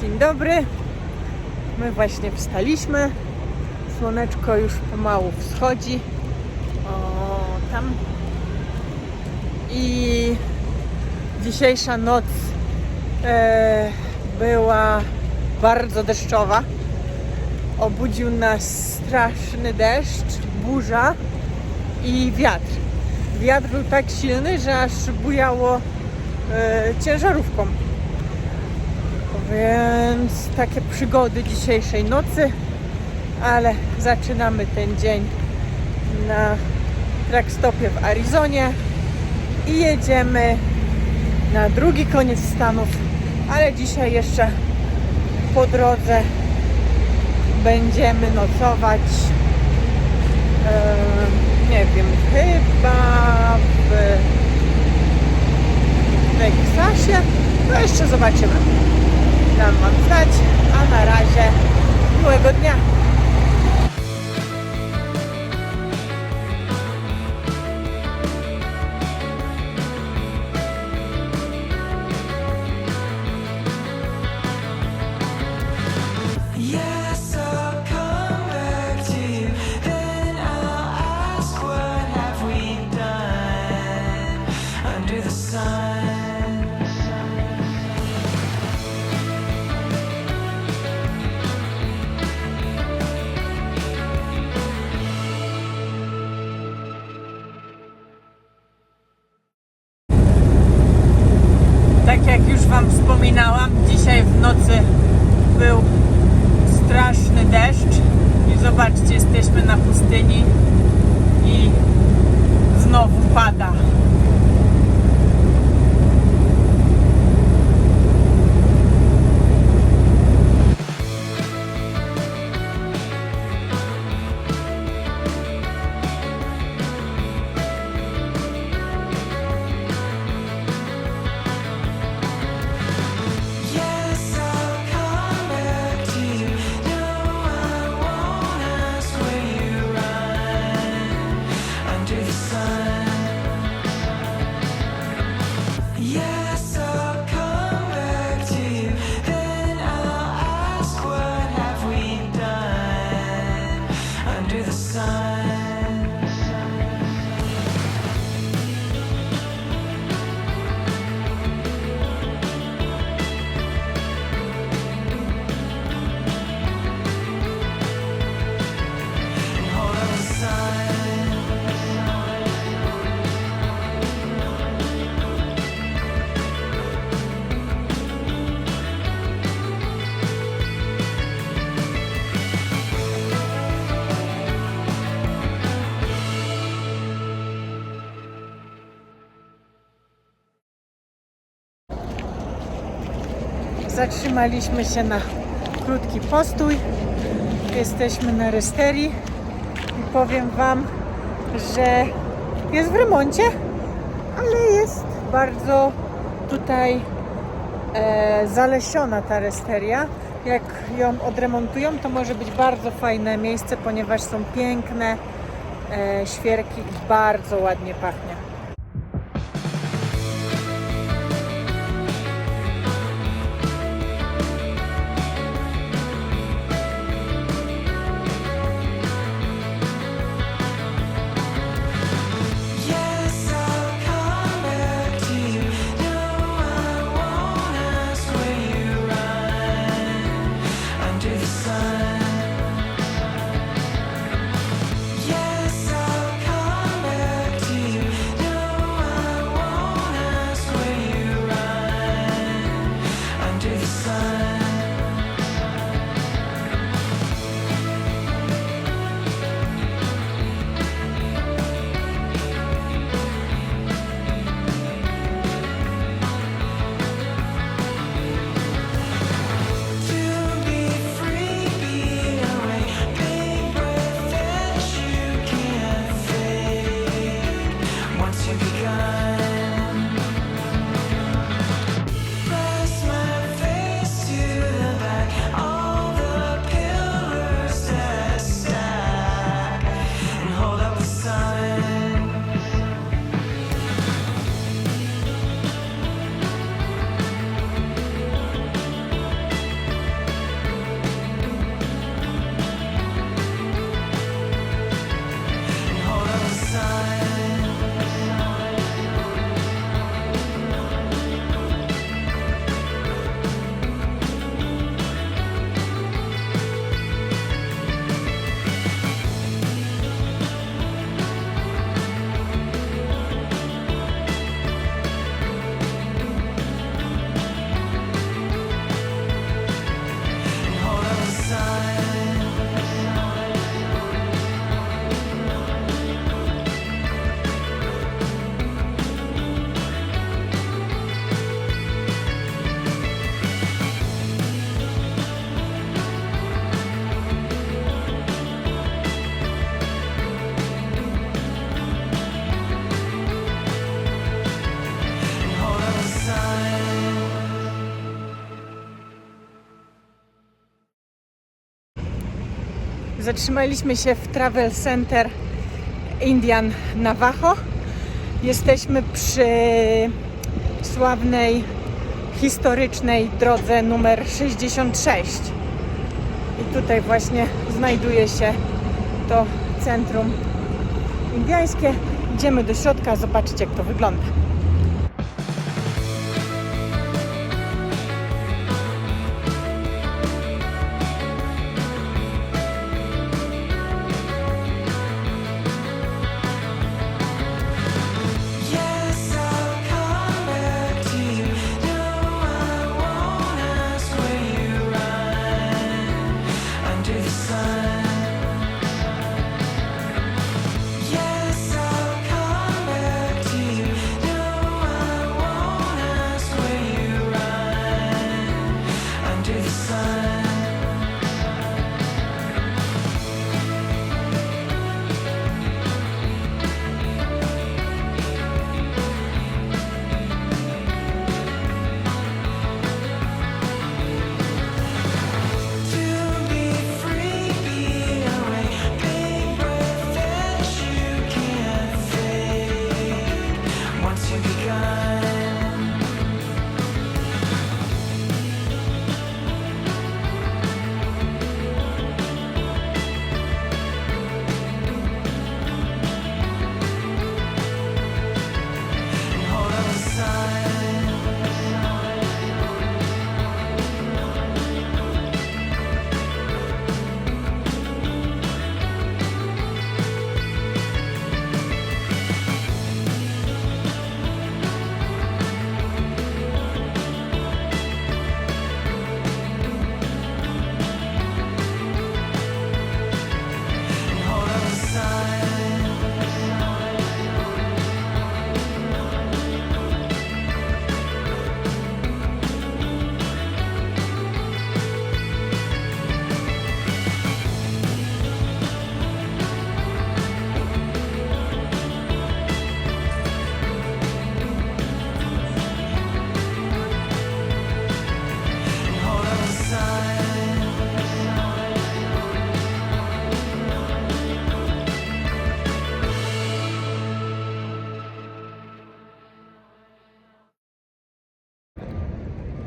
Dzień dobry. My właśnie wstaliśmy. Słoneczko już pomału wschodzi. O, tam. I dzisiejsza noc e, była bardzo deszczowa. Obudził nas straszny deszcz, burza i wiatr. Wiatr był tak silny, że aż bujało e, ciężarówką. Więc takie przygody dzisiejszej nocy, ale zaczynamy ten dzień na trackstopie w Arizonie i jedziemy na drugi koniec Stanów, ale dzisiaj jeszcze po drodze będziemy nocować nie wiem, chyba w Teksasie. No jeszcze zobaczymy. Dam wam znać, a na razie miłego dnia. Yes, I'll come Zatrzymaliśmy się na krótki postój. Jesteśmy na Resterii i powiem Wam, że jest w remoncie, ale jest bardzo tutaj e, zalesiona ta Resteria. Jak ją odremontują, to może być bardzo fajne miejsce, ponieważ są piękne e, świerki i bardzo ładnie pachnie. Zatrzymaliśmy się w Travel Center Indian Navajo. Jesteśmy przy sławnej historycznej drodze numer 66. I tutaj właśnie znajduje się to centrum indiańskie. Idziemy do środka, zobaczyć jak to wygląda.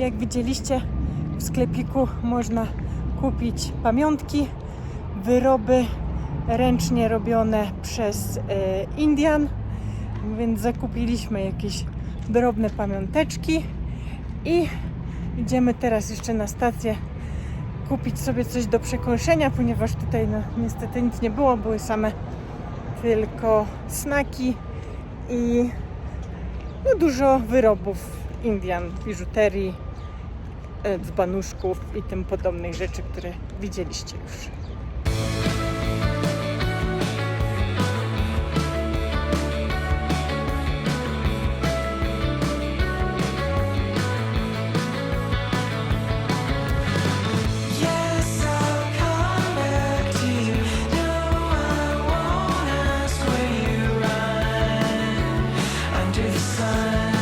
Jak widzieliście, w sklepiku można kupić pamiątki, wyroby ręcznie robione przez e, Indian, więc zakupiliśmy jakieś drobne pamiąteczki i idziemy teraz jeszcze na stację kupić sobie coś do przekąszenia, ponieważ tutaj no, niestety nic nie było, były same tylko snaki i no, dużo wyrobów Indian, biżuterii, dzbanuszków i tym podobnych rzeczy, które widzieliście już. Yes,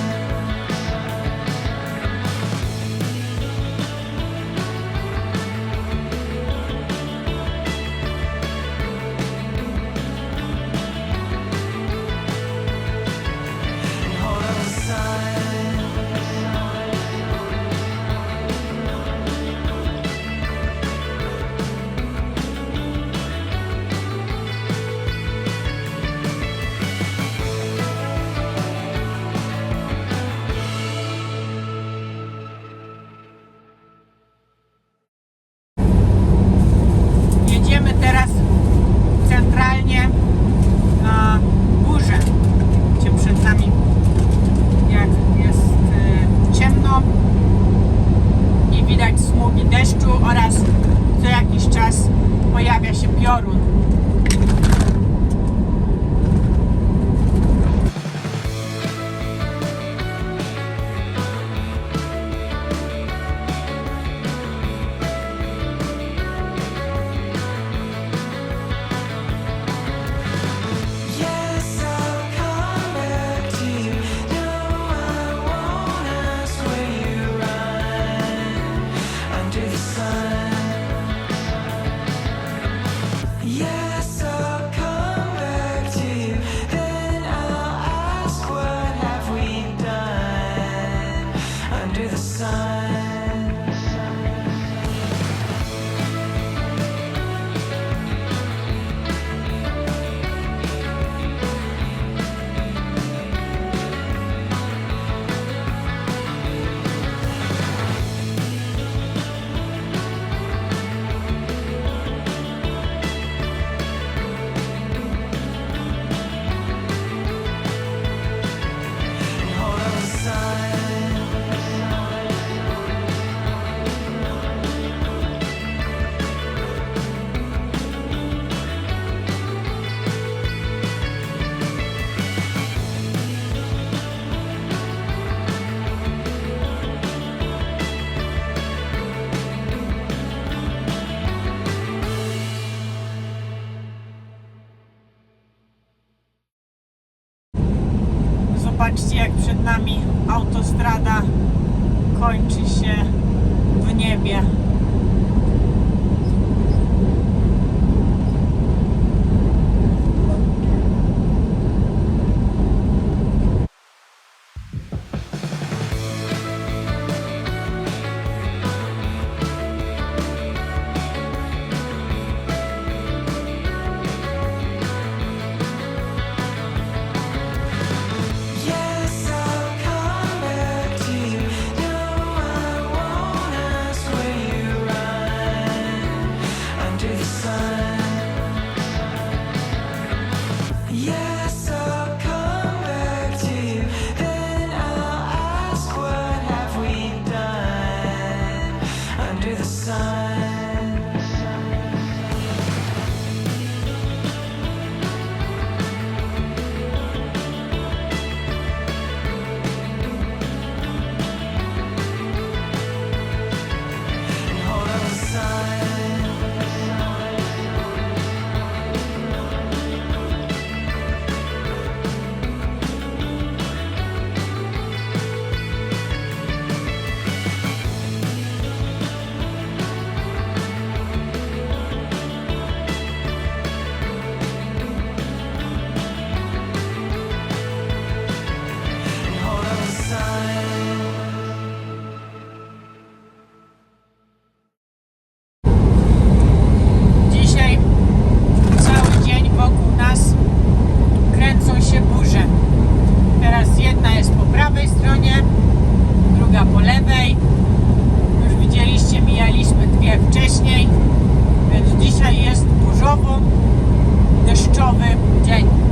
Zobaczcie, jak przed nami autostrada kończy się w niebie. deszczowo, deszczowy dzień.